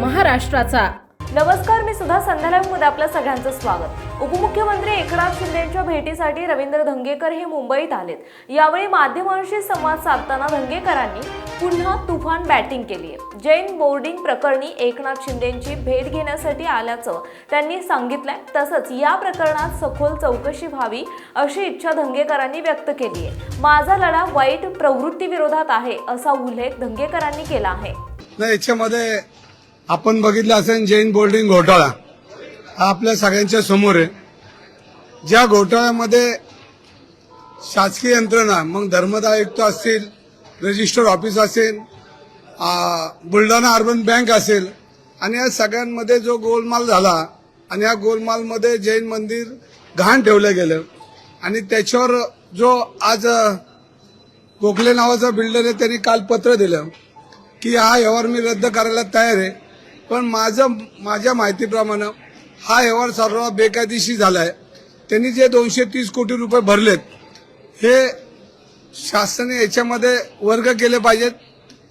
महाराष्ट्राचा. नमस्कार मी सुद्धा संध्याकाळमध्ये आपलं सगळ्यांचं स्वागत. उपमुख्यमंत्री एकनाथ शिंदेच्या भेटीसाठी रवींद्र धंगेकर हे मुंबईत आलेत. यावेळी माध्यमांशी संवाद साधताना धंगेकरांनी पुन्हा तुफान बॅटिंग केली आहे. जैन बोर्डिंग प्रकरणी एकनाथ शिंदेची भेट घेण्यासाठी आल्याचं त्यांनी सांगितलंय. तसंच या प्रकरणात सखोल चौकशी व्हावी अशी इच्छा धंगेकरांनी व्यक्त केली आहे. माझा लढा वाईट प्रवृत्तीविरोधात आहे असा उल्लेख धंगेकरांनी केला आहे. नाही याच्यामध्ये आपण बघितलं असेल जैन बोर्डिंग घोटाळा. हा आपल्या सगळ्यांच्या समोर आहे. ज्या घोटाळ्यामध्ये शासकीय यंत्रणा मग धर्मदा आयुक्त असतील रजिस्टर ऑफिस असेल बुलढाणा अर्बन बँक असेल आणि या सगळ्यांमध्ये जो गोलमाल झाला आणि या गोलमालमध्ये जैन मंदिर घाण ठेवलं गेलं आणि त्याच्यावर जो आज गोखले नावाचा बिल्डर आहे त्यांनी काल पत्र दिलं. की हा व्यवहार मी रद्द करायला तयार आहे. पण माझं माझ्या माहितीप्रमाणे हा व्यवहार सर्व बेकायदेशीर झाला आहे त्यांनी जे दोनशे तीस कोटी रुपये भरलेत हे शासनाने याच्यामध्ये वर्ग केले पाहिजेत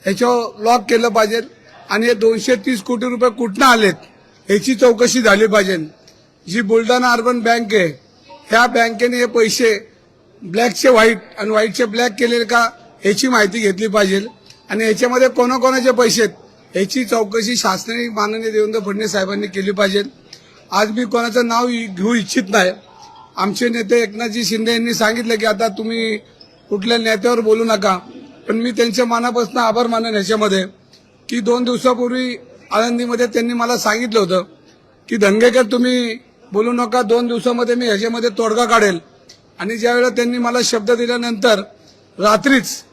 ह्याच्यावर लॉक केलं पाहिजेत आणि हे दोनशे तीस कोटी रुपये कुठनं आलेत याची चौकशी झाली पाहिजे. जी बुलढाणा अर्बन बँक आहे ह्या बँकेने हे पैसे ब्लॅकचे व्हाईट आणि व्हाईटचे ब्लॅक केलेले का ह्याची माहिती घेतली पाहिजे. आणि याच्यामध्ये कोणाकोणाचे पैसे आहेत? ह्याची चौकशी शासनाने माननीय देवेंद्र फडणवीस साहेबांनी केली पाहिजे. आज मी कोणाचं नाव घेऊ इच्छित नाही. आमचे नेते एकनाथजी शिंदे यांनी सांगितलं की आता तुम्ही कुठल्या नेत्यावर बोलू नका. पण मी त्यांच्या मनापासून आभार मानेन ह्याच्यामध्ये की दोन दिवसापूर्वी आळंदीमध्ये त्यांनी मला सांगितलं होतं की धंगेकर तुम्ही बोलू नका. दोन दिवसामध्ये मी ह्याच्यामध्ये तोडगा काढेल. आणि ज्यावेळेला त्यांनी मला शब्द दिल्यानंतर रात्रीच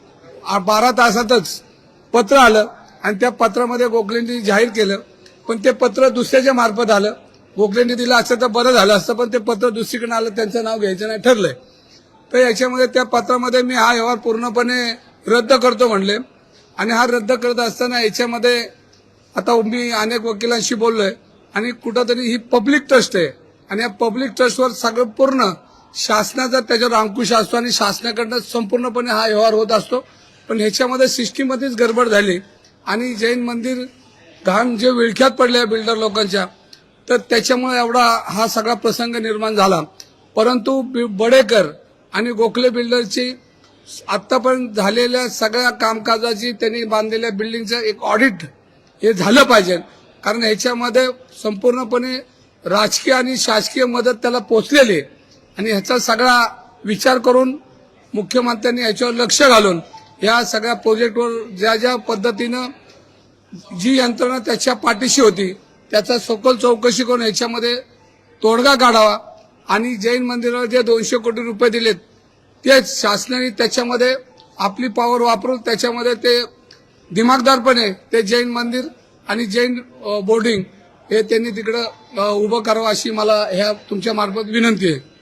आ- बारा तासातच पत्र आलं आणि त्या पत्रामध्ये गोखलेंनी जाहीर केलं. पण ते पत्र दुसऱ्याच्या मार्फत आलं. गोखलेंनी दिलं असतं तर बरं झालं असतं पण ते पत्र दुसरीकडे आलं त्यांचं नाव घ्यायचं नाही ठरलंय. तर याच्यामध्ये त्या पत्रामध्ये मी हा व्यवहार पूर्णपणे रद्द करतो म्हणले. आणि हा रद्द करत असताना याच्यामध्ये आता मी अनेक वकिलांशी बोललोय. आणि कुठंतरी ही पब्लिक ट्रस्ट आहे. आणि या पब्लिक ट्रस्टवर सगळं पूर्ण शासनाचा त्याच्यावर अंकुश असतो आणि शासनाकडनं संपूर्णपणे हा व्यवहार होत असतो. पण ह्याच्यामध्ये सिस्टीममध्येच गडबड झाली. आणि जैन मंदिर घाण जे विळख्यात पडले बिल्डर लोकांच्या तर त्याच्यामुळे एवढा हा सगळा प्रसंग निर्माण झाला. परंतु बडेकर आणि गोखले बिल्डरची आत्तापर्यंत झालेल्या सगळ्या कामकाजाची त्यांनी बांधलेल्या बिल्डिंगचं एक ऑडिट हे झालं पाहिजे. कारण ह्याच्यामध्ये संपूर्णपणे राजकीय आणि शासकीय मदत त्याला पोचलेली आणि ह्याचा सगळा विचार करून मुख्यमंत्र्यांनी याच्यावर लक्ष घालून या सगळ्या प्रोजेक्टवर ज्या ज्या पद्धतीनं जी यंत्रणा त्याच्या पाठीशी होती त्याचा सखोल चौकशी करून याच्यामध्ये तोडगा काढावा आणि जैन मंदिराला जे दोनशे कोटी रुपये दिलेत ते शासनाने त्याच्यामध्ये आपली पॉवर वापरून त्याच्यामध्ये ते दिमागदारपणे ते जैन मंदिर आणि जैन बोर्डिंग हे त्यांनी तिकडं उभं करावं अशी मला ह्या तुमच्या मार्फत विनंती आहे.